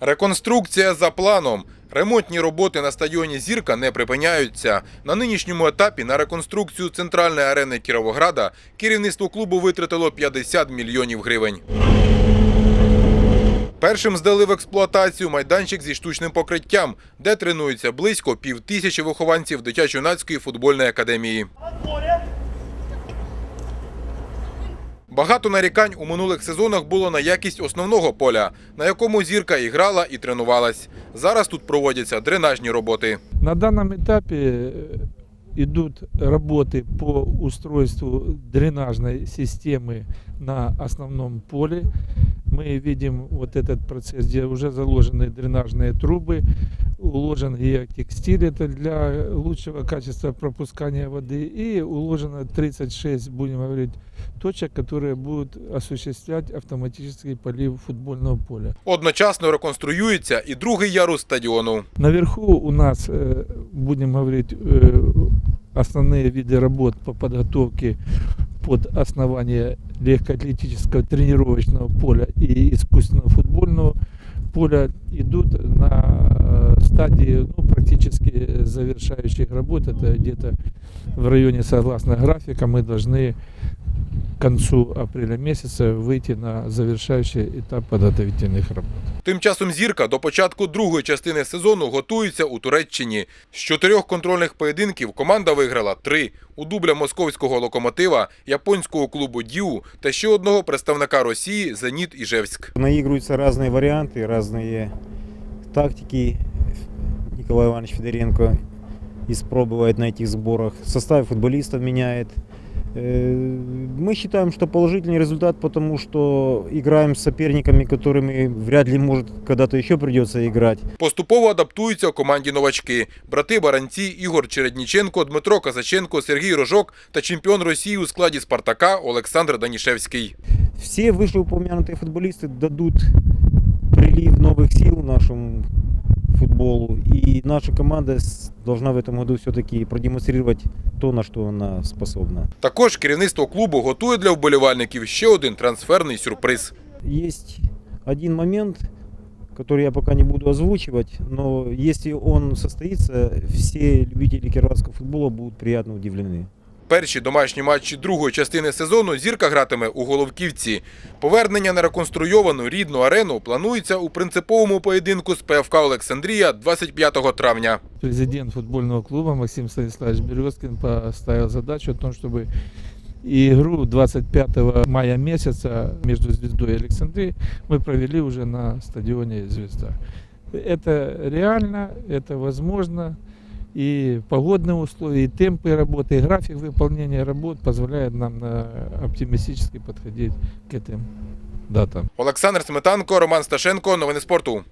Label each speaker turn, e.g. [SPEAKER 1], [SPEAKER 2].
[SPEAKER 1] Реконструкція за планом. Ремонтні роботи на стадіоні Зірка не припиняються. На нинішньому етапі на реконструкцію центральної арени Кіровограда керівництво клубу витратило 50 мільйонів гривень. Першим здали в експлуатацію майданчик зі штучним покриттям, де тренуються близько півтисячі вихованців дитячо-юнацької футбольної академії. Багато нарікань у минулих сезонах було на якість основного поля, на якому зірка і грала, і тренувалась. Зараз тут проводяться дренажні роботи.
[SPEAKER 2] На данном этапе э, идут работы по устройству дренажной системы на основном поле. Мы видим вот этот процесс, где уже заложены дренажные трубы, уложен геотекстиль, это для лучшего качества пропускания воды, и уложено 36, будем говорить, точек, которые будут осуществлять автоматический полив футбольного поля.
[SPEAKER 1] Одночасно реконструюється і другий ярус стадіону.
[SPEAKER 2] Наверху у нас, э, будем говорить, э, основные виды работ по подготовке под основание легкоатлетического тренировочного поля и искусственного футбольного поля идут на э, стадии ну, практически завершающих работ. Это где-то в районе, согласно графика, мы должны к концу апреля месяца выйти на завершающий этап подготовительных работ.
[SPEAKER 1] Тим часом зірка до початку другої частини сезону готується у Туреччині. З чотирьох контрольних поєдинків команда виграла три у дубля московського локомотива, японського клубу Діу та ще одного представника Росії Зеніт Іжевськ.
[SPEAKER 3] Наигрываются разные варианты, разные тактики. Николай Иванович Федоренко испробует на этих сборах. Состав футболистов меняет. Э, Мы считаем, что положительный результат, потому что играем с соперниками, которыми вряд ли, может, когда-то еще придется играть.
[SPEAKER 1] Поступово адаптуються у команді новачки. Брати Баранці, Ігор Чередніченко, Дмитро Казаченко, Сергій Рожок та чемпіон Росії у складі Спартака Олександр Данішевський.
[SPEAKER 3] Все вышеупомянутые футболисты дадут прилив новых сил нашему футболу. И наша команда с- должна в этом году все-таки продемонстрировать то, на что она способна.
[SPEAKER 1] Також керівництво клубу готує для вболівальників ще один трансферний сюрприз.
[SPEAKER 3] Есть один момент, который я пока не буду озвучивать, но если он состоится, все любители кировского футбола будут приятно удивлены.
[SPEAKER 1] Перші домашні матчі другої частини сезону зірка гратиме у Головківці. Повернення на реконструйовану рідну арену планується у принциповому поєдинку з ПФК Олександрія 25 травня.
[SPEAKER 2] Президент футбольного клуба Максим Станиславович Березкин поставил задачу о том, чтобы игру 25 мая месяца между Звездой и Александрией мы провели уже на стадионе Звезда. Это реально, это возможно. И погодные условия, и темпы работы, и график выполнения работ позволяет нам на- оптимистически подходить к этим датам.
[SPEAKER 1] Олександр Сметанко, Роман Сташенко. Новини спорту.